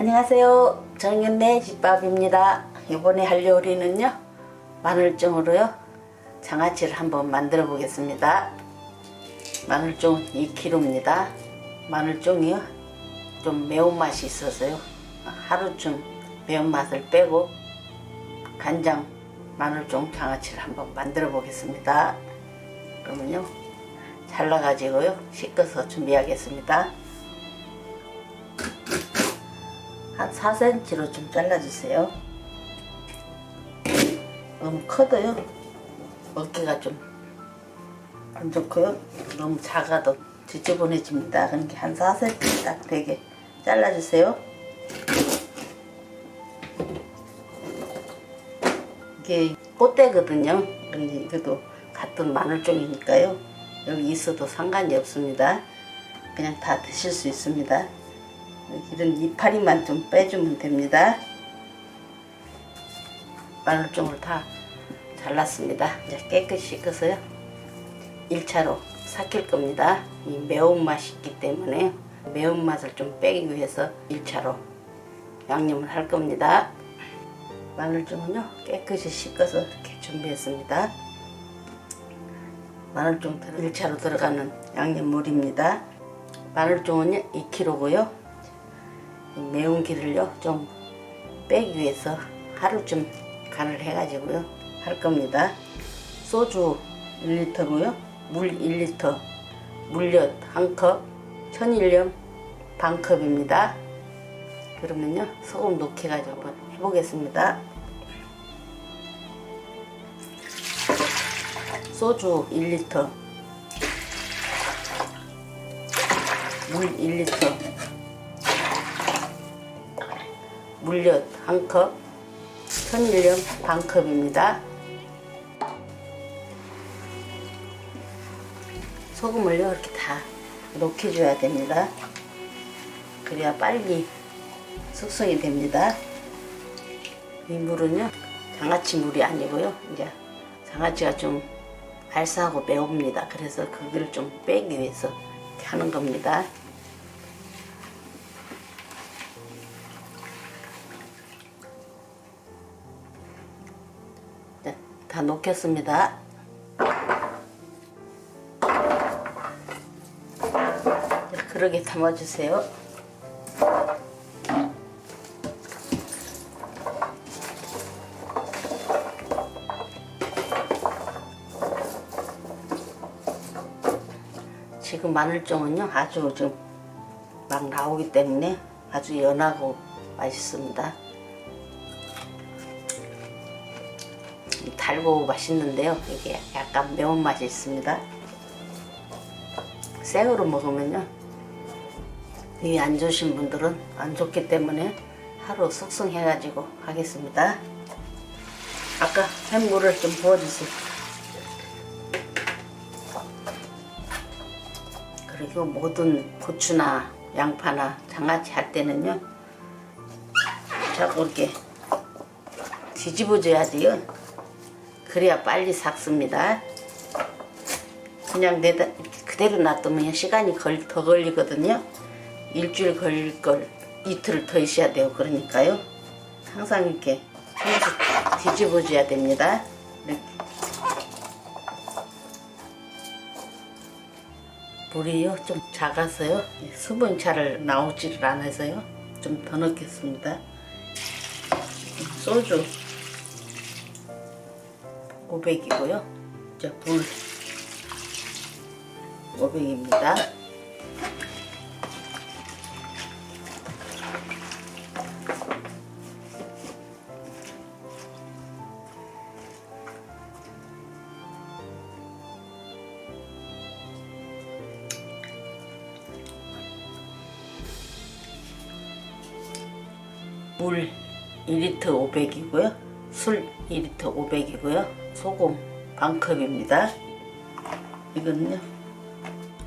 안녕하세요. 정연네 집밥입니다. 이번에 할 요리는요. 마늘종으로요. 장아찌를 한번 만들어 보겠습니다. 마늘종 2kg입니다. 마늘종이요. 좀 매운맛이 있어서요. 하루쯤 매운맛을 빼고 간장 마늘종 장아찌를 한번 만들어 보겠습니다. 그러면요. 잘라가지고요. 씻어서 준비하겠습니다. 한 4cm로 좀 잘라주세요. 너무 커도요. 먹기가 좀 안 좋고요. 너무 작아도 지저분해집니다. 그러니까 한 4cm 딱 되게 잘라주세요. 이게 꽃대거든요. 근데 이것도 같은 마늘종이니까요. 여기 있어도 상관이 없습니다. 그냥 다 드실 수 있습니다. 이런 이파리만 좀 빼주면 됩니다. 마늘종을 다 잘랐습니다. 이제 깨끗이 씻어서요. 1차로 삭힐 겁니다. 이 매운맛이 있기 때문에 매운맛을 좀 빼기 위해서 1차로 양념을 할 겁니다. 마늘종은요 깨끗이 씻어서 이렇게 준비했습니다. 마늘종 1차로 들어가는 양념물입니다. 마늘종은요 2kg고요. 매운 기를요 좀 빼기 위해서 하루쯤 간을 해가지고요 할 겁니다. 소주 1리터고요. 물 1리터, 물엿 1컵, 천일염 반컵입니다. 그러면요 소금 녹여가지고 한번 해보겠습니다. 소주 1리터, 물 1리터, 물엿 1컵, 천일염 반 컵입니다. 소금을요 이렇게 다 녹여줘야 됩니다. 그래야 빨리 숙성이 됩니다. 이 물은요 장아찌 물이 아니고요 이제 장아찌가 좀 알싸하고 매웁니다. 그래서 그걸 좀 빼기 위해서 하는 겁니다. 다 녹였습니다. 그러게 담아주세요. 지금 마늘종은요 아주 좀 막 나오기 때문에 아주 연하고 맛있습니다. 달고 맛있는데요. 이게 약간 매운맛이 있습니다. 생으로 먹으면요 이 안 좋으신 분들은 안 좋기 때문에 하루 숙성해가지고 하겠습니다. 아까 햄물을 좀 부어주세요. 그리고 모든 고추나 양파나 장아찌 할 때는요 자꾸 이렇게 뒤집어줘야 돼요. 그래야 빨리 삭습니다. 그냥 내다 그대로 놔두면 시간이 걸, 더 걸리거든요. 일주일 걸릴 걸 이틀을 더 있어야 돼요. 그러니까요. 항상 이렇게 계속 뒤집어 줘야 됩니다. 이렇게. 물이요 좀 작아서요 수분 잘 나오지를 않아서요 좀 더 넣겠습니다. 소주 500이고요. 이제 물 500입니다. 물 2리터 500이고요. 술 2리터 500이고요. 소금 반컵입니다. 이거는요.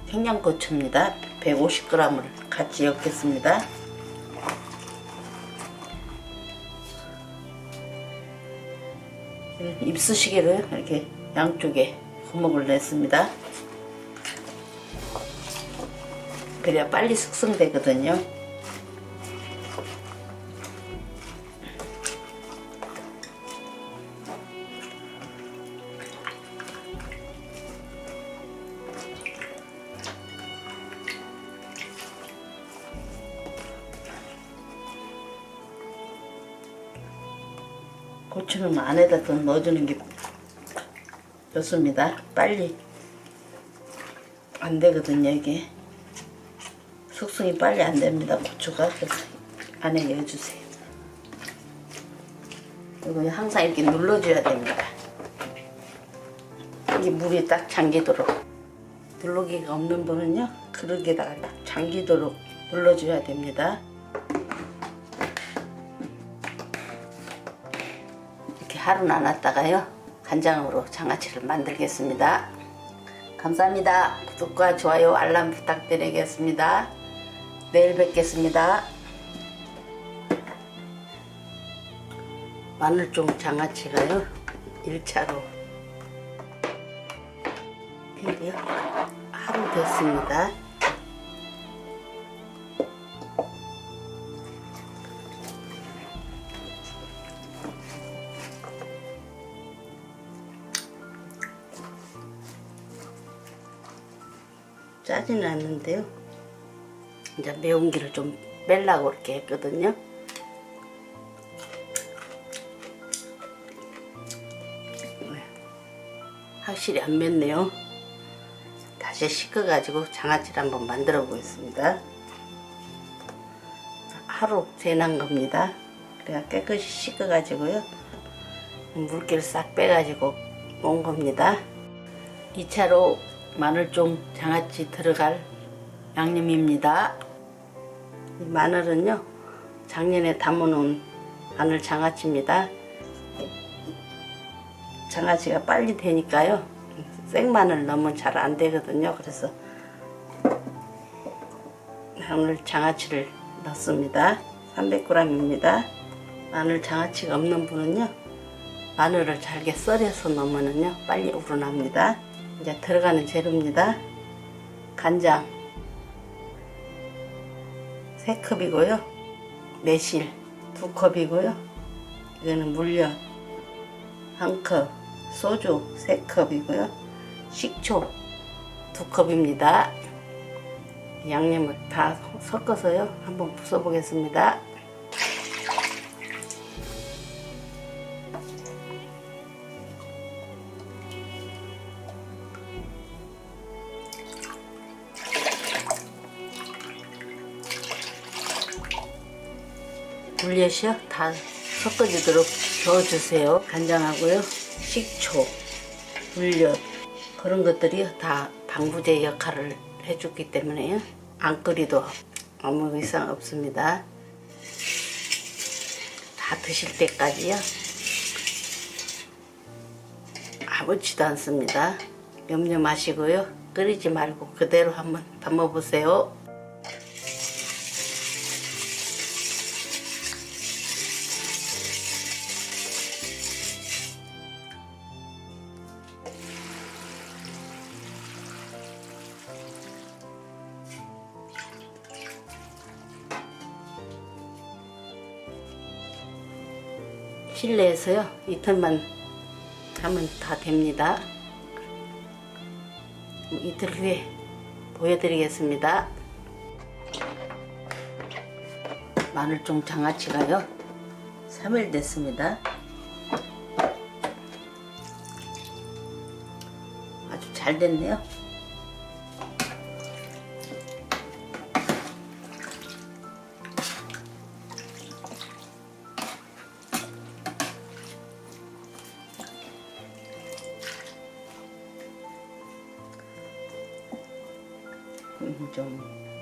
청양고추입니다. 150g을 같이 엮겠습니다. 입수시개로 이렇게 양쪽에 구멍을 냈습니다. 그래야 빨리 숙성되거든요. 고추는 안에다 더 넣어주는 게 좋습니다. 빨리 안 되거든요 이게 숙성이 빨리 안 됩니다 고추가 그래서 안에 넣어주세요. 이거 항상 이렇게 눌러줘야 됩니다. 이게 물이 딱 잠기도록 눌러기가 없는 분은요 그릇에다가 딱 잠기도록 눌러줘야 됩니다. 하루 나눴다가요 간장으로 장아찌를 만들겠습니다. 감사합니다. 구독과 좋아요 알람 부탁드리겠습니다. 내일 뵙겠습니다. 마늘종 장아찌가요 1차로 이게요 하루 됐습니다. 짜지는 않는데요. 이제 매운기를 좀 빼려고 이렇게 했거든요. 네. 확실히 안 맵네요. 다시 씻어가지고 장아찌를 한번 만들어 보겠습니다. 하루 재난 겁니다. 그래야 깨끗이 씻어가지고요. 물기를 싹 빼가지고 온 겁니다. 2차로 마늘종 장아찌 들어갈 양념입니다. 이 마늘은요, 작년에 담아놓은 마늘 장아찌입니다. 장아찌가 빨리 되니까요, 생마늘 넣으면 잘 안 되거든요. 그래서 마늘 장아찌를 넣습니다. 300g입니다. 마늘 장아찌가 없는 분은요, 마늘을 잘게 썰어서 넣으면요, 빨리 우러납니다. 이제 들어가는 재료입니다. 간장 3컵이고요. 매실 2컵이고요. 이거는 물엿 1컵, 소주 3컵이고요. 식초 2컵입니다. 양념을 다 섞어서요. 한번 부숴 보겠습니다. 물엿이요? 다 섞어지도록 저어주세요. 간장하고요. 식초 물엿 그런 것들이 다 방부제 역할을 해주기 때문에요. 안 끓이도 아무 이상 없습니다. 다 드실 때까지요. 아무렇지도 않습니다. 염려 마시고요. 끓이지 말고 그대로 한번 담아보세요 실내에서요 이틀만 하면 다 됩니다. 이틀 후에 보여드리겠습니다. 마늘종 장아찌가요 3일 됐습니다. 아주 잘 됐네요. 좀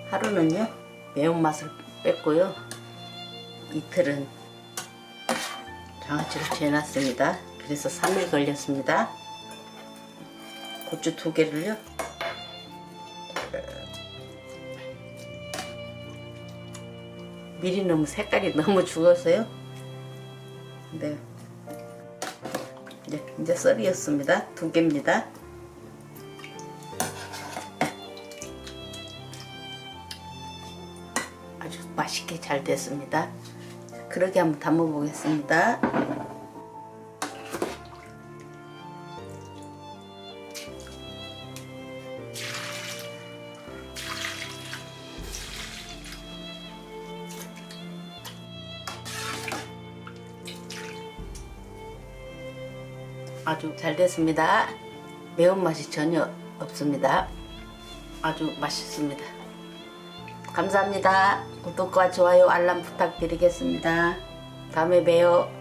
하루는요 매운맛을 뺐고요. 이틀은 장아찌를 재놨습니다. 그래서 3일 걸렸습니다. 고추 두 개를요. 미리 넣으면 색깔이 너무 죽어서요. 네. 이제, 이제 썰이었습니다. 두 개입니다 아주 맛있게 잘 됐습니다. 그러게 한번 담아 보겠습니다. 아주 잘 됐습니다. 매운맛이 전혀 없습니다. 아주 맛있습니다. 감사합니다. 구독과 좋아요, 알람 부탁드리겠습니다. 다음에 봬요.